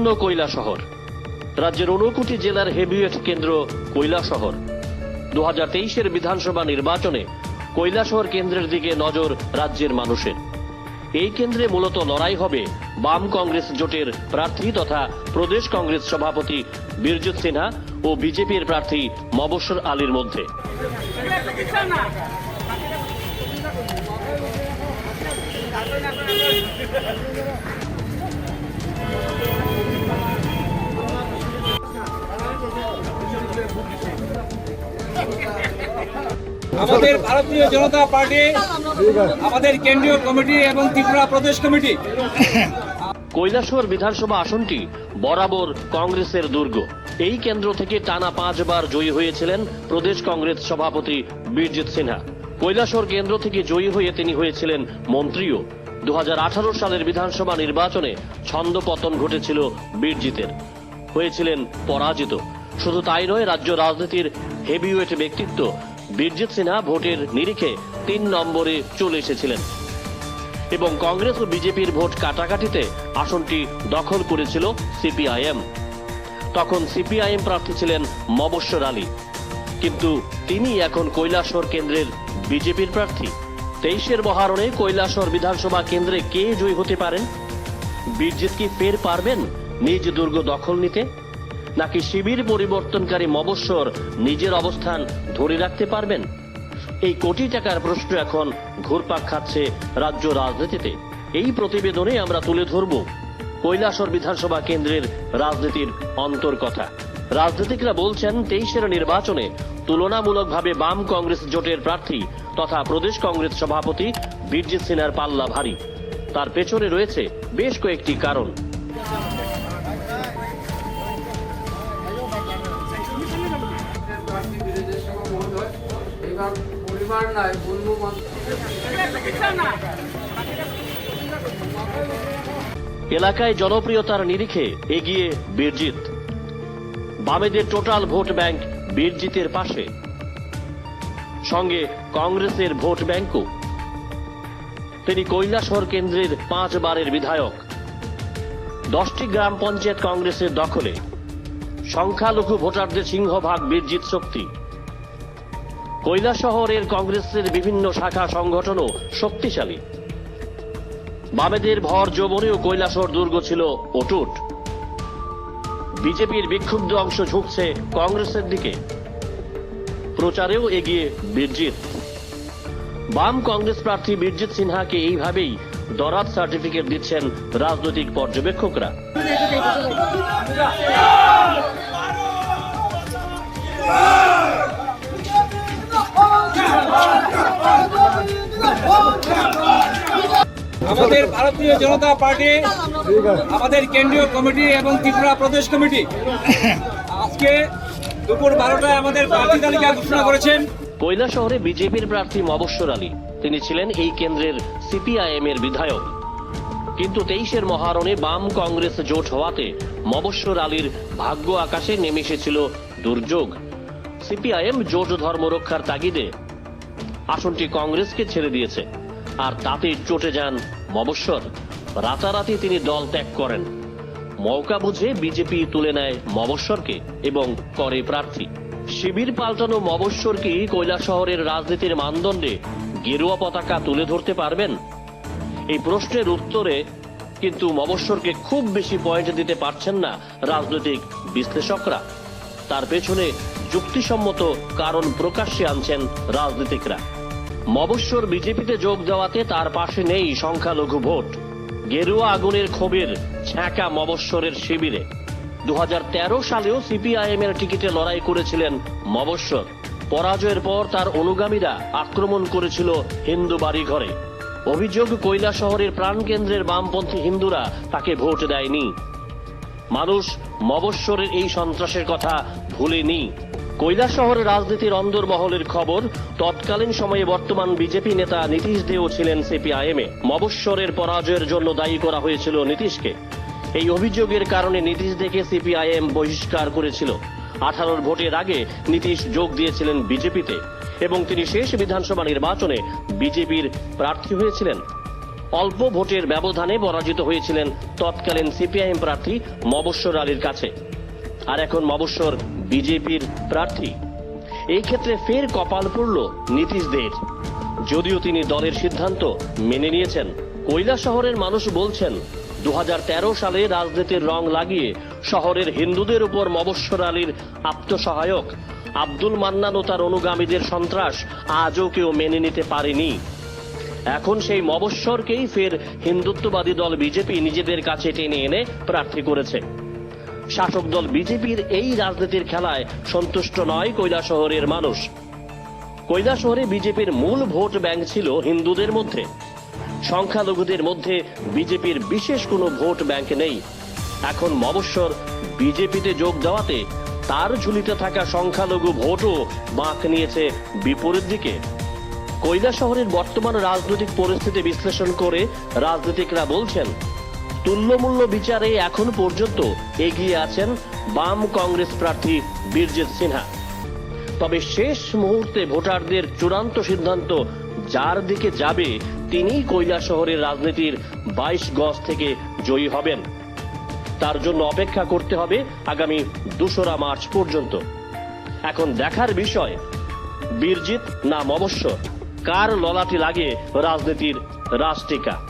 জন্য কৈলা শহর। রাজ্যের ঊনকোটি জেলার হেভিওয়েট কেন্দ্র কৈলা শহর। দু হাজার তেইশের বিধানসভা নির্বাচনে কৈলাসহর কেন্দ্রের দিকে নজর রাজ্যের মানুষের। এই কেন্দ্রে মূলত লড়াই হবে বাম কংগ্রেস জোটের প্রার্থী তথা প্রদেশ কংগ্রেস সভাপতি বীরজিৎ সিনহা ও বিজেপির প্রার্থী মবস্বর আলীর মধ্যে। আমাদের ভারতীয় জনতা পার্টি, আমাদের কেন্দ্রীয় কমিটি এবং ত্রিপুরা প্রদেশ কমিটি। কৈলাসহর বিধানসভা আসনটি বরাবর কংগ্রেসের দুর্গ। এই কেন্দ্র থেকে টানা পাঁচবার জয়ী হয়েছিলেন প্রদেশ কংগ্রেস সভাপতি বীরজিৎ সিনহা। কৈলাসহর কেন্দ্র থেকে জয়ী হয়ে তিনি হয়েছিলেন মন্ত্রীও। দু হাজার আঠারো সালের বিধানসভা নির্বাচনে ছন্দপতন ঘটেছিল বীরজিতের। হয়েছিলেন পরাজিত। শুধু তাই নয়, রাজ্য রাজনীতির হেভিওয়েট ব্যক্তিত্ব বীরজিৎ সিনহা ভোটের নিরিখে তিন নম্বরে চলে এসেছিলেন। এবং কংগ্রেস ও বিজেপির ভোট কাটাকাটিতে আসনটি দখল করেছিল সিপিআইএম। তখন সিপিআইএম প্রার্থী ছিলেন মবস্বর আলী। কিন্তু তিনি এখন কৈলাসর কেন্দ্রের বিজেপির প্রার্থী। তেইশের মহারণে কৈলাসর বিধানসভা কেন্দ্রে কে জয়ী হতে পারেন? বীরজিৎ কি ফের পারবেন নিজ দুর্গ দখল নিতে? নাকি শিবির পরিবর্তনকারী মবস্বর নিজের অবস্থান ধরে রাখতে পারবেন? এই কোটি টাকার প্রশ্ন এখন ঘুরপাক খাচ্ছে রাজ্য রাজনীতিতে। এই প্রতিবেদনে আমরা তুলে ধরব কৈলাসর বিধানসভা কেন্দ্রের রাজনীতির অন্তর্কথা রাজনীতিকরা বলছেন, তেইশের নির্বাচনে তুলনামূলকভাবে বাম কংগ্রেস জোটের প্রার্থী তথা প্রদেশ কংগ্রেস সভাপতি বীরজিৎ সিনহার পাল্লা ভারী। তার পেছনে রয়েছে বেশ কয়েকটি কারণ। এবার পরিবার নয় বন্ধু এলাকায় জনপ্রিয়তার নিরিখে এগিয়ে বীরজিৎ। বামেদের টোটাল ভোট ব্যাংক বীরজিতের পাশে। সঙ্গে কংগ্রেসের ভোট ব্যাংকও। তিনি কৈলাসহর কেন্দ্রের পাঁচ বারের বিধায়ক। দশটি গ্রাম পঞ্চায়েত কংগ্রেসের দখলে। সংখ্যালঘু ভোটারদের সিংহভাগ বীরজিৎ শক্তি। কৈলাসহরের কংগ্রেসের বিভিন্ন শাখা সংগঠনও শক্তিশালী। বামেদের ভর যৌবনেও কৈলাসহর দুর্গ ছিল অটুট। বিজেপির বিক্ষুব্ধ অংশ ঝুঁকছে কংগ্রেসের দিকে। প্রচারেও এগিয়ে বীরজিৎ। বাম কংগ্রেস প্রার্থী বীরজিৎ সিনহাকে এইভাবেই দরাদ সার্টিফিকেট দিচ্ছেন রাজনৈতিক পর্যবেক্ষকরা। আমাদের ভারতীয় জনতা পার্টি, আমাদের কেন্দ্রীয় কমিটি এবং ত্রিপুরা প্রদেশ কমিটি আজকে দুপুর বারোটায় আমাদের প্রার্থী তালিকা ঘোষণা করেছেন। কৈলা শহরে বিজেপির প্রার্থী মবস্বর আলী। তিনি ছিলেন এই কেন্দ্রের সিপিআইএম এর বিধায়ক। কিন্তু তেইশের মহারণে বাম কংগ্রেস জোট হওয়াতে মবস্বর আলীর ভাগ্য আকাশে নেমে এসেছিল দুর্যোগ। সিপিআইএম জোট ধর্ম রক্ষার তাগিদে আসনটি কংগ্রেসকে ছেড়ে দিয়েছে। আর তাতে চটে যান মবস্বর। রাতারাতি তিনি দল ত্যাগ করেন। মৌকা বুঝে বিজেপি তুলে নেয় মবস্বরকে এবং করে প্রার্থী। শিবির পাল্টানো মবস্বর কি শহরের রাজনীতির মানদণ্ডে গেরুয়া পতাকা তুলে ধরতে পারবেন? এই প্রশ্নের উত্তরে কিন্তু মবস্বরকে খুব বেশি পয়েন্ট দিতে পারছেন না রাজনৈতিক বিশ্লেষকরা। তার পেছনে যুক্তিসম্মত কারণ প্রকাশ্যে আনছেন রাজনীতিকরা। মবস্বর বিজেপিতে যোগ দেওয়াতে তার পাশে নেই সংখ্যালঘু ভোট। গেরুয়া আগুনের ক্ষোভের ছ্যাঁকা মবস্বরের শিবিরে। দু হাজার তেরো সালেও সিপিআইএম এর টিকিটে লড়াই করেছিলেন মবস্বর। পরাজয়ের পর তার অনুগামীরা আক্রমণ করেছিল হিন্দু বাড়ি ঘরে অভিযোগ, কৈলা শহরের প্রাণকেন্দ্রের বামপন্থী হিন্দুরা তাকে ভোট দেয়নি। মানুষ মবস্বরের এই সন্ত্রাসের কথা ভুলেনি। কৈলা শহরের রাজনীতির অন্দরমহলের খবর, তৎকালীন সময়ে বর্তমান বিজেপি নেতা নীতিশ দেও ছিলেন সিপিআইএম মবস্বরের পরাজয়ের জন্য দায়ী করা হয়েছিল নীতিশকে। এই অভিযোগের কারণে নীতিশ দেখে সিপিআইএম বহিষ্কার করেছিল। আঠারোর ভোটের আগে নীতিশ যোগ দিয়েছিলেন বিজেপিতে এবং তিনি শেষ বিধানসভা নির্বাচনে বিজেপির প্রার্থী হয়েছিলেন। অল্প ভোটের ব্যবধানে পরাজিত হয়েছিলেন তৎকালীন সিপিআইএম প্রার্থী মবস্বর আলীর কাছে। আর এখন মবস্বর বিজেপির প্রার্থী। এই ক্ষেত্রে ফের কপাল পড়ল নীতিশদের। যদিও তিনি দলের সিদ্ধান্ত মেনে নিয়েছেন, কৈলা শহরের মানুষ বলছেন দু সালে রাজনীতির রং লাগিয়ে শহরের হিন্দুদের উপর মবস্বর আলীর আত্মসহায়ক আব্দুল মান্নান ও তার অনুগামীদের সন্ত্রাস আজও কেউ মেনে নিতে পারেনি। এখন সেই মবস্বরকেই ফের হিন্দুত্ববাদী দল বিজেপি নিজেদের কাছে টেনে এনে প্রার্থী করেছে। শাসক দল বিজেপির এই রাজনীতির খেলায় সন্তুষ্ট নয় কৈলাসহরের মানুষ। কৈলাসহরে বিজেপির মূল ভোট ব্যাংক ছিল হিন্দুদের মধ্যে। সংখ্যালঘুদের মধ্যে বিজেপির বিশেষ কোনো ভোট ব্যাংক নেই। এখন মবস্বর বিজেপিতে যোগ দেওয়াতে তার ঝুলিতে থাকা সংখ্যালঘু ভোটও বাঁক নিয়েছে বিপরীত দিকে। কৈলা শহরের বর্তমান রাজনৈতিক পরিস্থিতি বিশ্লেষণ করে রাজনীতিকরা বলছেন তুল্যমূল্য বিচারে এখন পর্যন্ত এগিয়ে আছেন বাম কংগ্রেস প্রার্থী বীরজিৎ সিনহা। তবে শেষ মুহূর্তে ভোটারদের চূড়ান্ত সিদ্ধান্ত যার দিকে যাবে কৈলা শহরের রাজনীতির বাইশ গজ থেকে জয়ী হবেন। তার জন্য অপেক্ষা করতে হবে আগামী দোসরা মার্চ পর্যন্ত। এখন দেখার বিষয়, বীরজিৎ নাম অবশ্য কার ললাটি লাগে রাজনীতির রাজটিকা